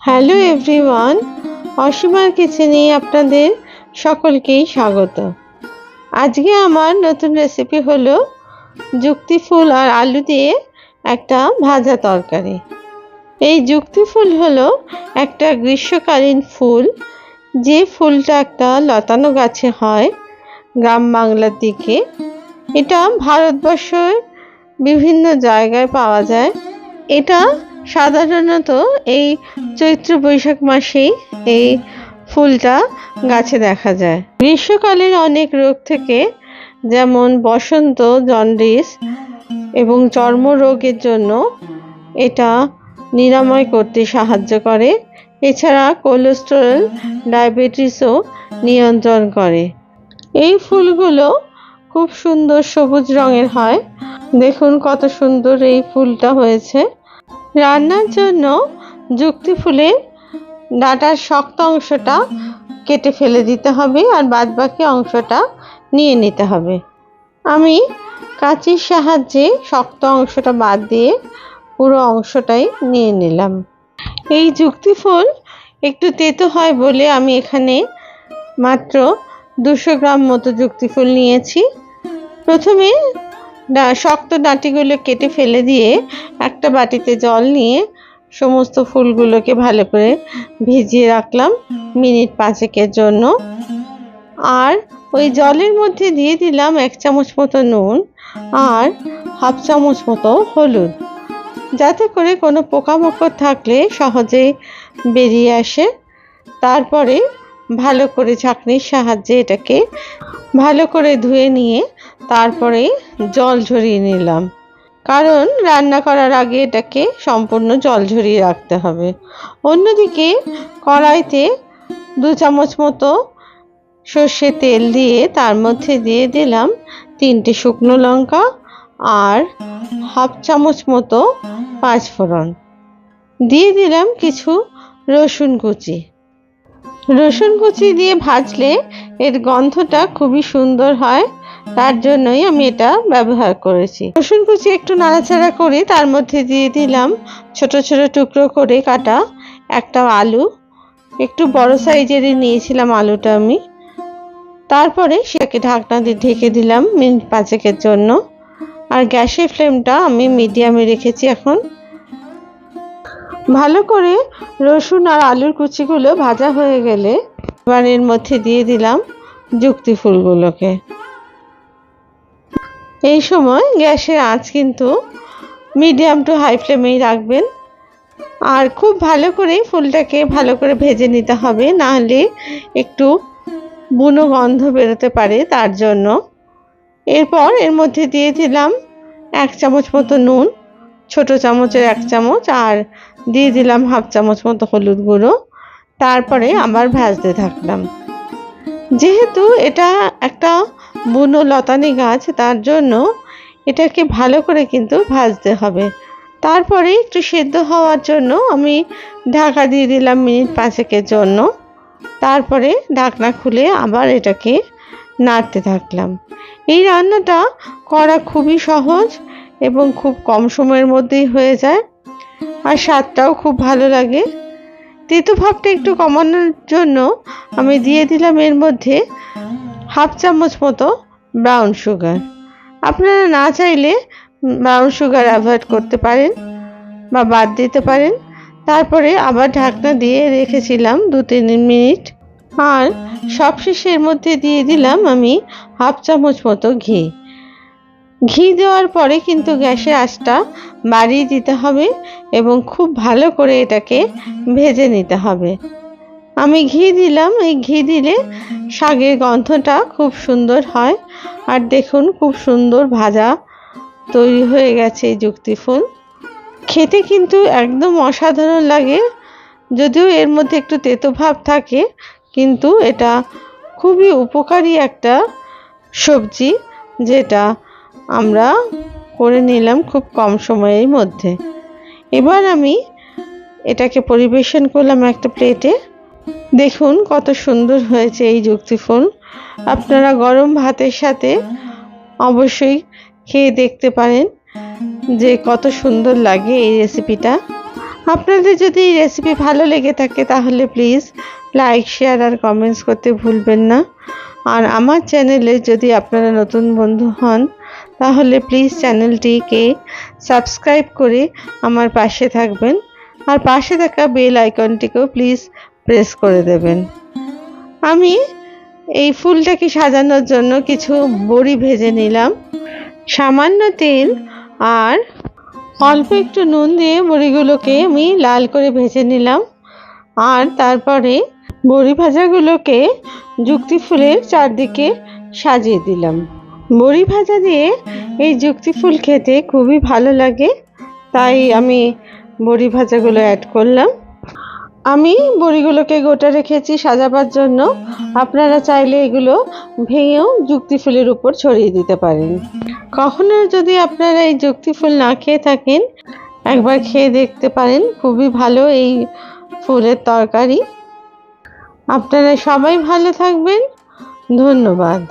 Hello everyone, অসীমার কিচেনে আপনাদের সকলকেই স্বাগত। আজকে আমার নতুন রেসিপি হলো যুক্তি ফুল আর আলু দিয়ে একটা ভাজা তরকারি। এই যুক্তি ফুল হলো একটা গ্রীষ্মকালীন ফুল, যে ফুলটা একটা লতানো গাছে হয় গ্রাম বাংলার দিকে। এটা ভারতবর্ষের বিভিন্ন জায়গায় পাওয়া যায়। এটা সাধারণত এই চৈত্র বৈশাখ মাসেই এই ফুলটা গাছে দেখা যায়। গ্রীষ্মকালীন অনেক রোগ থেকে যেমন বসন্ত, জন্ডিস এবং চর্মরোগের জন্য এটা নিরাময় করতে সাহায্য করে। এছাড়া কোলেস্টেরল, ডায়াবেটিসও নিয়ন্ত্রণ করে। এই ফুলগুলো খুব সুন্দর সবুজ রঙের হয়। দেখুন কত সুন্দর এই ফুলটা হয়েছে। রান্নার জন্য যুক্তি ফুলের ডাটার শক্ত অংশটা কেটে ফেলে দিতে হবে আর বাদবাকি অংশটা নিয়ে নিতে হবে। আমি কাঁচির সাহায্যে শক্ত অংশটা বাদ দিয়ে পুরো অংশটাই নিয়ে নিলাম। এই যুক্তি ফুল একটু তেতো হয় বলে আমি এখানে মাত্র দুশো গ্রাম মতো যুক্তি ফুল নিয়েছি। প্রথমে শক্ত ডাঁটিগুলো কেটে ফেলে দিয়ে একটা বাটিতে জল নিয়ে সমস্ত ফুলগুলোকে ভালো করে ভিজিয়ে রাখলাম মিনিট পাঁচেকের জন্য। আর ওই জলের মধ্যে দিয়ে দিলাম এক চামচ মতো নুন আর হাফ চামচ মতো হলুদ। যাতে করে কোনো পোকামাকড় থাকলে সহজেই বেরিয়ে আসে। তারপরে ভালো করে ছাঁকনির সাহায্যে এটাকে ভালো করে ধুয়ে নিয়ে তারপরে জল ঝরিয়ে নিলাম। কারণ রান্না করার আগে এটাকে সম্পূর্ণ জল ঝরিয়ে রাখতে হবে। অন্যদিকে কড়াইতে দু চামচ মতো সর্ষে তেল দিয়ে তার মধ্যে দিয়ে দিলাম তিনটে শুকনো লঙ্কা আর হাফ চামচ মতো পাঁচ পাঁচফোড়ন দিয়ে দিলাম কিছু রসুন কুচি। রসুন কুচি দিয়ে ভাজলে এর গন্ধটা খুবই সুন্দর হয়। তার জন্যই আমি এটা ব্যবহার করেছি। রসুন কুচি একটু নাড়াচাড়া করে তার মধ্যে দিয়ে দিলাম ছোট ছোট টুকরো করে কাটা একটা আলু। একটু বড় সাইজেরই নিয়েছিলাম আলুটা আমি। তারপরে সেটাকে ঢাকনা দিয়ে ঢেকে দিলাম মিনিট পাঁচেকের জন্য। আর গ্যাসের ফ্লেমটা আমি মিডিয়ামে রেখেছি এখন। ভালো করে রসুন আর আলুর কুচিগুলো ভাজা হয়ে গেলে এবার এর মধ্যে দিয়ে দিলাম যুক্তি ফুলগুলোকে। এই সময় গ্যাসের আঁচ কিন্তু মিডিয়াম টু হাই ফ্লেমেই রাখবেন। আর খুব ভালো করে ফুলটাকে ভালো করে ভেজে নিতে হবে নাহলে একটু বুনো গন্ধ বেরোতে পারে তার জন্য। এরপর এর মধ্যে দিয়ে দিলাম এক চামচ মতো নুন, ছোট চামচের এক চামচ, আর দিয়ে দিলাম হাফ চামচ মতো হলুদ গুঁড়ো। তারপরে আবার ভাজতে থাকলাম। যেহেতু এটা একটা বুনো লতানি গাছ, তার জন্য এটাকে ভালো করে কিন্তু ভাজতে হবে। তারপরে একটু সেদ্ধ হওয়ার জন্য আমি ঢাকা দিয়ে দিলাম মিনিট পাঁচেকের জন্য। তারপরে ঢাকনা খুলে আবার এটাকে নাড়তে থাকলাম। এই রান্নাটা করা খুবই সহজ এবং খুব কম সময়ের মধ্যেই হয়ে যায় আর স্বাদটাও খুব ভালো লাগে। তেতো ভাবটা একটু কমানোর জন্য আমি দিয়ে দিলাম এর মধ্যে হাফ চামচ মতো ব্রাউন সুগার আপনারা না চাইলে ব্রাউন সুগার অ্যাভয়েড করতে পারেন বা বাদ দিতে পারেন। তারপরে আবার ঢাকনা দিয়ে রেখেছিলাম দু তিন মিনিট। আর সবশেষে এর মধ্যে দিয়ে দিলাম আমি হাফ চামচ মতো ঘি। ঘি দেওয়ার পরে কিন্তু গ্যাসের আঁচটা বাড়িয়ে দিতে হবে এবং খুব ভালো করে এটাকে ভেজে নিতে হবে। আমি ঘি দিলাম। এই ঘি দিলে শাকের গন্ধটা খুব সুন্দর হয়। আর দেখুন, খুব সুন্দর ভাজা তৈরি হয়ে গেছে এই যুক্তি ফুল খেতে কিন্তু একদম অসাধারণ লাগে। যদিও এর মধ্যে একটু তেতো ভাব থাকে, কিন্তু এটা খুবই উপকারী একটা সবজি যেটা আমরা করে নিলাম খুব কম সময়ের মধ্যে। এবার আমি এটাকে পরিবেশন করলাম একটা প্লেটে। দেখুন কত সুন্দর হয়েছে এই যুক্তি ফুল আপনারা গরম ভাতের সাথে অবশ্যই খেয়ে দেখতে পারেন যে কত সুন্দর লাগে এই রেসিপিটা আপনাদের যদি এই রেসিপি ভালো লেগে থাকে তাহলে প্লিজ লাইক শেয়ার আর কমেন্টস করতে ভুলবেন না। আর আমার চ্যানেলে যদি আপনারা নতুন বন্ধু হন, তাহলে প্লিজ চ্যানেলটিকে সাবস্ক্রাইব করে আমার পাশে থাকবেন। আর পাশে থাকা বেল আইকনটিকেও প্লিজ প্রেস করে দেবেন। আমি এই ফুলটাকে সাজানোর জন্য কিছু বড়ি ভেজে নিলাম। সামান্য তেল আর অল্প একটু নুন দিয়ে বড়িগুলোকে আমি লাল করে ভেজে নিলাম। আর তারপরে বড়ি ভাজাগুলোকে যুক্তি ফুলের চারদিকে সাজিয়ে দিলাম। বড়ি ভাজা দিয়ে এই যুক্তি ফুল খেতে খুবই ভালো লাগে, তাই আমি বড়ি ভাজাগুলো অ্যাড করলাম। আমি বড়িগুলোকে গোটা রেখেছি সাজাবার জন্য। আপনারা চাইলে এগুলো ভেঙেও যুক্তি ফুলের উপর ছড়িয়ে দিতে পারেন। কখনো যদি আপনারা এই যুক্তি ফুল না খেয়ে থাকেন, একবার খেয়ে দেখতে পারেন, খুবই ভালো এই ফুলের তরকারি। আপনারা সবাই ভালো থাকবেন। ধন্যবাদ।